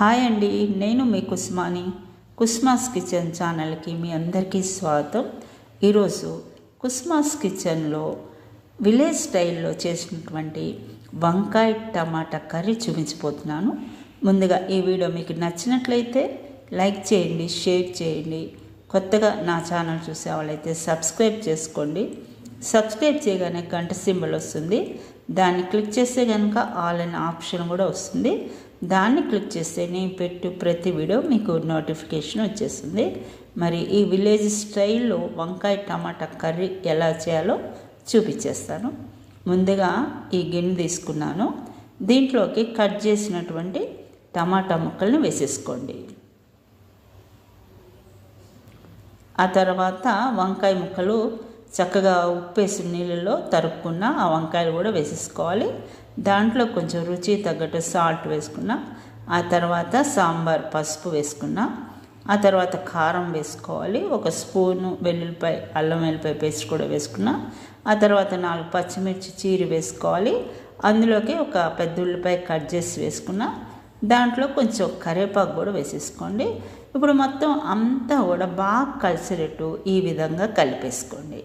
Hi అండి నేను మీ Kusmani కుస్మాస్ kitchen ఛానల్కి మీ అందరికీ స్వాగతం. ఈరోజు కుస్మాస్ కిచెన్లో విలేజ్ స్టైల్లో చేసినటువంటి వంకాయ టమాటా కర్రీ చూపించిపోతున్నాను ముందుగా ఈ వీడియో మీకు నచ్చినట్లయితే లైక్ చేయండి షేర్ చేయండి. కొత్తగా నా ఛానల్ చూసే వాళ్ళైతే సబ్స్క్రైబ్ చేసుకోండి. సబ్స్క్రైబ్ చేయగానే గంట సింబల్ వస్తుంది. దాన్ని క్లిక్ చేస్తే కనుక ఆల్ అనే ఆప్షన్ కూడా వస్తుంది. దాన్ని క్లిక్ చేస్తే నేను పెట్టు ప్రతి వీడియో మీకు నోటిఫికేషన్ వచ్చేస్తుంది. మరి ఈ విలేజ్ స్టైల్లో వంకాయ టమాటా కర్రీ ఎలా చేయాలో చూపించేస్తాను. ముందుగా ఈ గిన్నె తీసుకున్నాను. దీంట్లోకి కట్ చేసినటువంటి టమాటా ముక్కల్ని వేసేసుకోండి. ఆ తర్వాత వంకాయ ముక్కలు చక్కగా ఉప్పేసి నీళ్ళలో తరుక్కున్న ఆ వంకాయలు కూడా వేసేసుకోవాలి. దాంట్లో కొంచెం రుచి తగ్గట్టు సాల్ట్ వేసుకున్న ఆ తర్వాత సాంబార్ పసుపు వేసుకున్న ఆ తర్వాత కారం వేసుకోవాలి ఒక స్పూను వెల్లుల్లిపాయ అల్లం వెల్లిపాయ పేస్ట్ కూడా వేసుకున్న ఆ తర్వాత నాలుగు పచ్చిమిర్చి చీరి వేసుకోవాలి అందులోకి ఒక పెద్ద ఉల్లిపాయ కట్ చేసి వేసుకున్న దాంట్లో కొంచెం కరివేపాకు కూడా వేసేసుకోండి. ఇప్పుడు మొత్తం అంతా కూడా బాగా కలిసేటట్టు ఈ విధంగా కలిపేసుకోండి.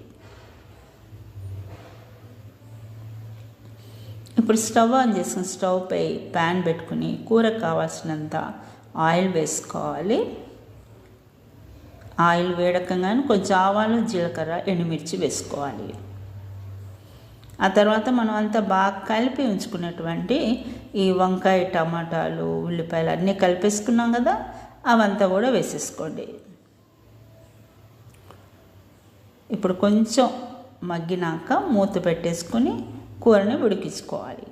ఇప్పుడు స్టవ్ ఆన్ చేసుకుని స్టవ్పై ప్యాన్ పెట్టుకుని కూర కావాల్సినంత ఆయిల్ వేసుకోవాలి. ఆయిల్ వేడకంగానే కొంచెం ఆవాలు జీలకర్ర ఎండుమిర్చి వేసుకోవాలి. ఆ తర్వాత మనం అంతా బాగా కలిపి ఉంచుకున్నటువంటి ఈ వంకాయ టమాటాలు ఉల్లిపాయలు అన్నీ కలిపేసుకున్నాం కదా అవంతా కూడా వేసేసుకోండి. ఇప్పుడు కొంచెం మగ్గినాక మూత పెట్టేసుకొని కూరని ఉడికించుకోవాలి.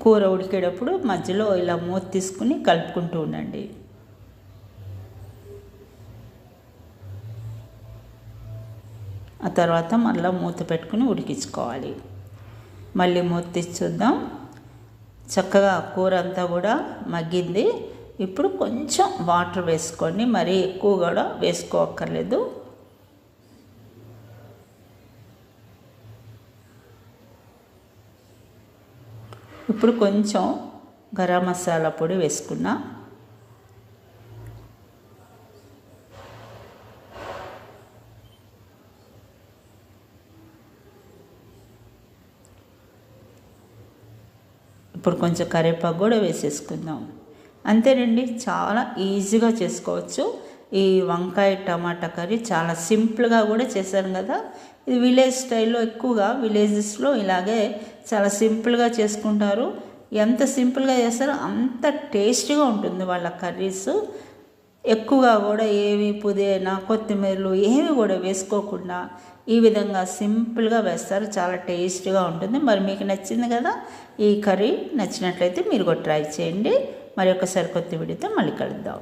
కూర ఉడికేటప్పుడు మధ్యలో ఇలా మూత తీసుకుని కలుపుకుంటూ ఉండండి. ఆ తర్వాత మళ్ళీ మూత పెట్టుకుని ఉడికించుకోవాలి. మళ్ళీ మూత తీసి చక్కగా కూర అంతా కూడా మగ్గింది. ఇప్పుడు కొంచెం వాటర్ వేసుకోండి. మరీ ఎక్కువ కూడా వేసుకోక్కర్లేదు. ఇప్పుడు కొంచెం గరం మసాలా పొడి వేసుకున్నా. ఇప్పుడు కొంచెం కరివేపాకు కూడా వేసేసుకుందాం. అంతేనండి చాలా ఈజీగా చేసుకోవచ్చు. ఈ వంకాయ టమాటా కర్రీ చాలా సింపుల్గా కూడా చేశాను కదా. ఇది విలేజ్ స్టైల్లో ఎక్కువగా విలేజెస్లో ఇలాగే చాలా సింపుల్గా చేసుకుంటారు. ఎంత సింపుల్గా చేస్తారో అంత టేస్టీగా ఉంటుంది వాళ్ళ కర్రీస్. ఎక్కువగా కూడా ఏవి పుదీనా కొత్తిమీరలు ఏవి కూడా వేసుకోకుండా ఈ విధంగా సింపుల్గా వేస్తారు. చాలా టేస్ట్గా ఉంటుంది. మరి మీకు నచ్చింది కదా ఈ కర్రీ నచ్చినట్లయితే మీరు కూడా ట్రై చేయండి. మరి ఒకసారి కొత్త వీడియోతో మళ్ళీ కలుద్దాం.